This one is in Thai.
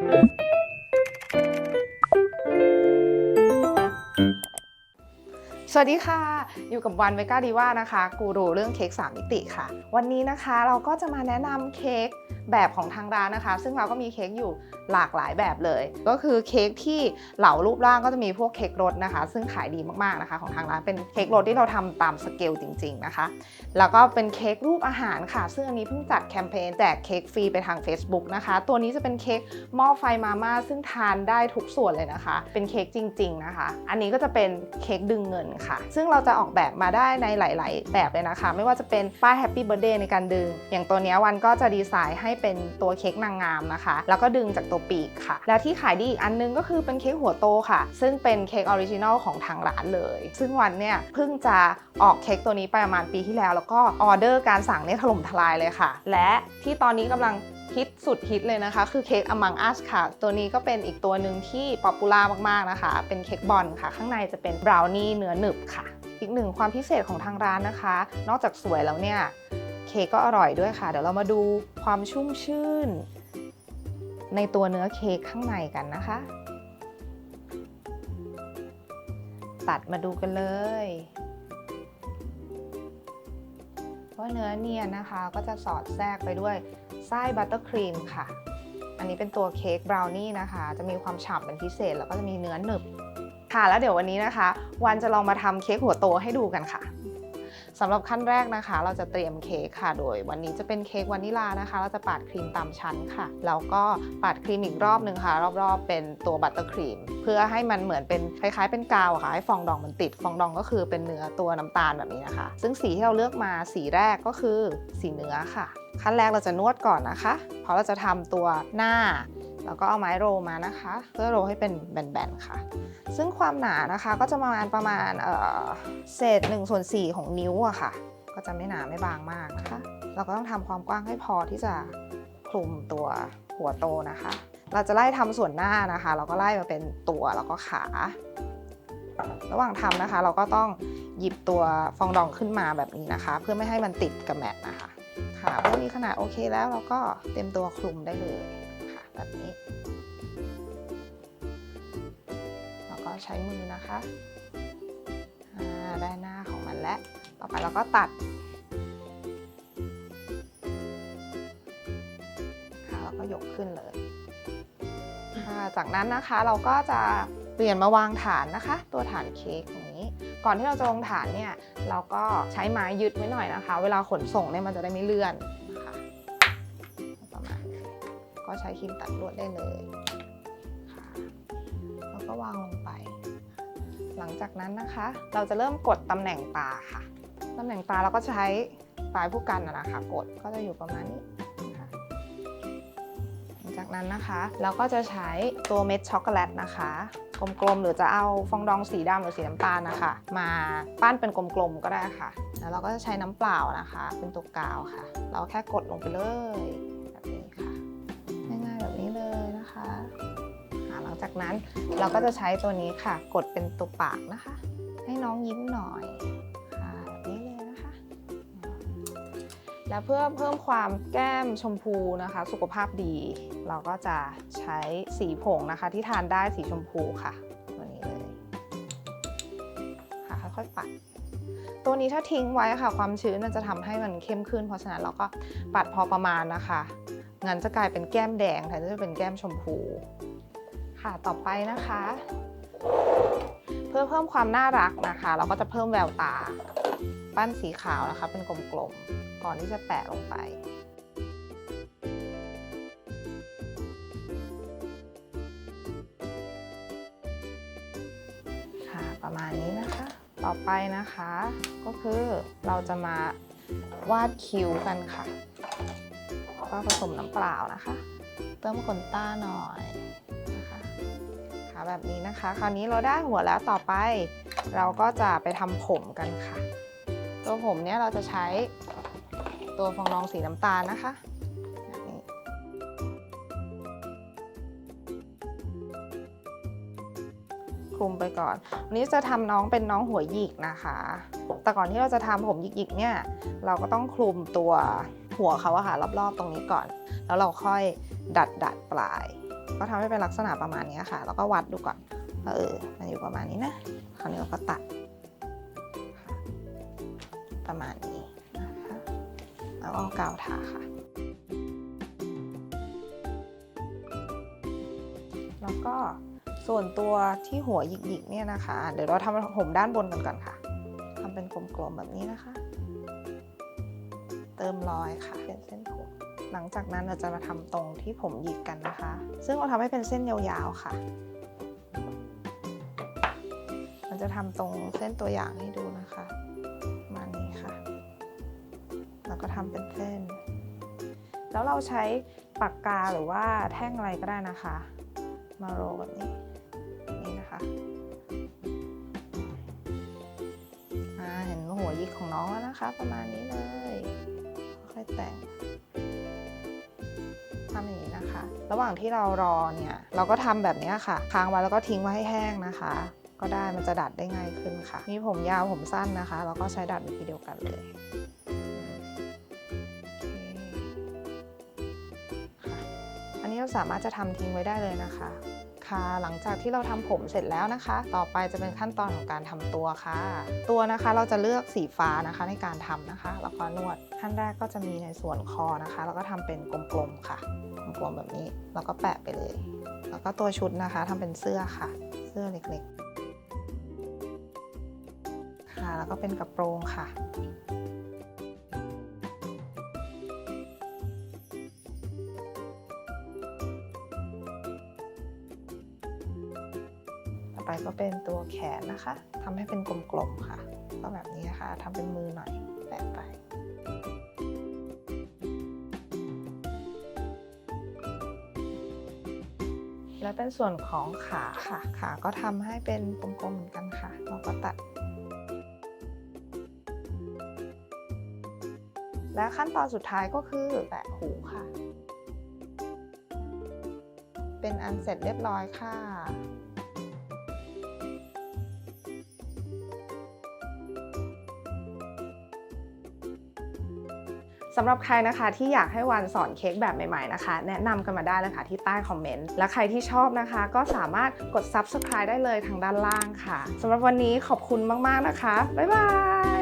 สวัสดีค่ะ อยู่กับวันเวก้าดีว่านะคะ กูรูเรื่องเค้ก3มิติค่ะ วันนี้นะคะเราก็จะมาแนะนำเค้ก แบบของทางร้านนะคะ ซึ่งเราก็มีเค้กอยู่หลากหลายแบบเลย ก็คือเค้กที่เหลารูปร่างก็จะมีพวกเค้กรสนะคะ ซึ่งขายดีมากๆนะคะ ของทางร้านเป็นเค้กรสที่เราทำตามสเกลจริง ๆนะคะ แล้วก็เป็นเค้กรูปอาหารค่ะ ซึ่งอันนี้เพิ่งจัดแคมเปญแจกเค้กฟรีไปทาง Facebook นะคะ ตัวนี้จะเป็นเค้กหม้อไฟมาม่าซึ่งทานได้ทุกส่วนเลยนะคะ เป็นเค้กจริง ๆนะคะ อันนี้ก็จะเป็นเค้กดึงเงินค่ะ ซึ่งเราจะออกแบบมาได้ในหลาย ๆ แบบเลยนะคะ ไม่ว่าจะเป็นป้ายแฮปปี้เบ t ร์เดย์ในการดึง อย่างตัวนี้วันก็จะดีไซน์ให้เป็นตัวเค้กนางงามนะคะ แล้วก็ดึงจากตัวปีกค่ะ แล้วที่ขายดีอีกอันนึงก็คือเป็นเค้กหัวโตค่ะ ซึ่งเป็นเค้กออริจินอลของทางร้านเลย ซึ่งวันเนี่ยเพิ่งจะออกเค้กตัวนี้ไปประมาณปีที่แล้ว แล้วก็ออเดอร์การสั่งเนี่ยถล่มทลายเลยค่ะ และที่ตอนนี้กำลังฮิตสุดฮิตเลยนะคะ คือเค้ก Among Us ค่ะ ตัวนี้ก็เป็นอีกตัวหนึ่งที่ป๊อปปูล่ามากๆนะคะ เป็นเค้กบอลค่ะ ข้างในจะเป็นบราวนี่เนื้อหนึบค่ะ อีกหนึ่งความพิเศษของทางร้านนะคะ นอกจากสวยแล้วเนี่ย เค้กก็อร่อยด้วยค่ะ เดี๋ยวเรามาดูความชุ่มชื่น ในตัวเนื้อเค้กข้างในกันนะคะ ตัดมาดูกันเลยว่าเนื้อเนียนนะคะก็จะสอดแทรกไปด้วยไส้บัตเตอร์ครีมค่ะ อันนี้เป็นตัวเค้กบราวนี่นะคะ จะมีความฉ่ำเป็นพิเศษ แล้วก็จะมีเนื้อหนึบค่ะแล้วเดี๋ยววันนี้นะคะ วันจะลองมาทำเค้กหัวโตให้ดูกันค่ะ สำหรับขั้นแรกนะคะ เราจะเตรียมเค้กค่ะ โดยวันนี้จะเป็นเค้กวานิลานะคะ เราจะปาดครีมตามชั้นค่ะ แล้วก็ปาดครีมอีกรอบหนึ่งค่ะ รอบๆ เป็นตัวบัตเตอร์ครีม เพื่อให้มันเหมือนเป็นคล้ายๆ เป็นกาวค่ะ ให้ฟองดองมันติด ฟองดองก็คือเป็นเนื้อตัวน้ำตาลแบบนี้นะคะ ซึ่งสีที่เราเลือกมาสีแรกก็คือสีเนื้อค่ะ ขั้นแรกเราจะนวดก่อนนะคะ เพราะเราจะทำตัวหน้า แล้วก็เอาไม้โรมานะคะ เพื่อโรให้เป็นแบนๆค่ะ ซึ่งความหนานะคะก็จะประมาณประมาณเศษ1ส่วน4ของนิ้วอะค่ะ ก็จะไม่หนาไม่บางมากนะคะ เราก็ต้องทำความกว้างให้พอที่จะคลุมตัวหัวโตนะคะ เราจะไล่ทำส่วนหน้านะคะ เราก็ไล่มาเป็นตัวแล้วก็ขา ระหว่างทำนะคะ เราก็ต้องหยิบตัวฟองดองขึ้นมาแบบนี้นะคะ เพื่อไม่ให้มันติดกับแมทนะคะค่ะเมื่อมีขนาดโอเคแล้วเราก็เต็มตัวคลุมได้เลย แบบนี้ แล้วก็ใช้มือนะคะได้หน้าของมันแล้ว ต่อไปเราก็ตัดค่ะแล้วก็ยกขึ้นเลย จากนั้นนะคะเราก็จะเปลี่ยนมาวางฐานนะคะ ตัวฐานเค้กตรงนี้ ก่อนที่เราจะลงฐานเนี่ย เราก็ใช้ไม้ยึดไว้หน่อยนะคะ เวลาขนส่งเนี่ยมันจะได้ไม่เลื่อนนะคะ ก็ใช้ครีมตัดลวดได้เลยค่ะแล้วก็วางลงไป หลังจากนั้นนะคะ เราจะเริ่มกดตำแหน่งตาค่ะตำแหน่งตาเราก็ใช้ปลายผู้กันนะนะคะกดก็จะอยู่ประมาณนี้หลังจากนั้นนะคะเราก็จะใช้ตัวเม็ดช็อกโกแลตนะคะ กลมๆหรือจะเอาฟองดองสีดำหรือสีน้ำตาลนะคะ มาปั้นเป็นกลมๆก็ได้ค่ะ แล้วเราก็จะใช้น้ำเปล่านะคะ เป็นตัวกาวค่ะ เราแค่กดลงไปเลยแบบนี้ค่ะ นะคะหลังจากนั้นเราก็จะใช้ตัวนี้ค่ะ กดเป็นตัวปากนะคะ ให้น้องยิ้มหน่อยค่ะแบบนี้เลยนะคะ และเพื่อเพิ่มความแก้มชมพูนะคะ สุขภาพดี เราก็จะใช้สีผงนะคะ ที่ทานได้สีชมพูค่ะตัวนี้เลยค่ะค่อยๆปัดตัวนี้ถ้าทิ้งไว้ค่ะ ความชื้นมันจะทำให้มันเข้มขึ้น เพราะฉะนั้นเราก็ปัดพอประมาณนะคะ งั้นจะกลายเป็นแก้มแดงแทนที่จะเป็นแก้มชมพู ค่ะต่อไปนะคะ เพื่อเพิ่มความน่ารักนะคะ เราก็จะเพิ่มแววตา ปั้นสีขาวนะคะ เป็นกลมๆก่อนที่จะแปะลงไปค่ะประมาณนี้นะคะ ต่อไปนะคะ ก็คือเราจะมาวาดคิ้วกันค่ะ ก็ผสมน้ำเปล่านะคะเติมขนตาหน่อยนะคะค่ะแบบนี้นะคะ คราวนี้เราได้หัวแล้วต่อไป เราก็จะไปทำผมกันค่ะ ตัวผมเนี้ยเราจะใช้ตัวฟองนองสีน้ำตาลนะคะคลุมไปก่อนวันนี้จะทำน้องเป็นน้องหัวหยิกนะคะ แต่ก่อนที่เราจะทำผมหยิกๆเนี่ย เราก็ต้องคลุมตัว หัวเขาอะค่ะรอบๆตรงนี้ก่อน แล้วเราค่อยดัดดัดปลาย ก็ทำให้เป็นลักษณะประมาณนี้ค่ะ แล้วก็วัดดูก่อนเออ มันอยู่ประมาณนี้นะคราวนี้เราก็ตัด ประมาณนี้นะคะแล้วก็เอากาวทาค่ะ แล้วก็ส่วนตัวที่หัวหยิกๆเนี่ยนะคะ เดี๋ยวเราทำผมด้านบนกันก่อนค่ะทำเป็นกลมๆแบบนี้นะคะ เติมรอยค่ะเป็นเส้นผมหลังจากนั้นเราจะมาทำตรงที่ผมหยิกกันนะคะ ซึ่งเราทำให้เป็นเส้นยาวๆค่ะ มันจะทำตรงเส้นตัวอย่างให้ดูนะคะประมาณนี้ค่ะ แล้วก็ทำเป็นเส้น แล้วเราใช้ปากกาหรือว่าแท่งอะไรก็ได้นะคะ มาโรแบบนี้นี่นะคะอ่าเห็นหัวยิกของน้องแล้วนะคะ ประมาณนี้เลย อยแต่งทำอย่างนี้นะคะ ระหว่างที่เรารอเนี่ย เราก็ทำแบบนี้ค่ะ ค้างไว้แล้วก็ทิ้งไว้ให้แห้งนะคะ ก็ได้มันจะดัดได้ง่ายขึ้นค่ะ มีผมยาวผมสั้นนะคะแล้วก็ใช้ดัดวิธีเดียวกันเลยอันนี้เราสามารถจะทำทิ้งไว้ได้เลยนะคะ ค่ะ หลังจากที่เราทำผมเสร็จแล้วนะคะ ต่อไปจะเป็นขั้นตอนของการทำตัวค่ะ ตัวนะคะเราจะเลือกสีฟ้านะคะในการทำนะคะ แล้วก็นวดขั้นแรกก็จะมีในส่วนคอนะคะ แล้วก็ทำเป็นกลมๆค่ะกลมๆแบบนี้แล้วก็แปะไปเลย แล้วก็ตัวชุดนะคะทำเป็นเสื้อค่ะ เสื้อเล็กๆค่ะแล้วก็เป็นกระโปรงค่ะ ไปก็เป็นตัวแขนนะคะทำให้เป็นกลมๆค่ะ ก็แบบนี้นะคะทำเป็นมือหน่อยแปะไปและเป็นส่วนของขาค่ะ ขาก็ทำให้เป็นกลมๆเหมือนกันค่ะ เราก็ตัด และขั้นตอนสุดท้ายก็คือแปะหูค่ะ เป็นอันเสร็จเรียบร้อยค่ะำหรับใครนะคะที่อยากให้วันสอนเค้กแบบใหม่ๆนะคะ แนะนำกันมาได้เลยค่ะที่ใต้คอมเมนต์ และใครที่ชอบนะคะ ก็สามารถกด subscribe ได้เลยทางด้านล่างค่ะสำหรับวันนี้ขอบคุณมากๆนะคะ บ๊ายบาย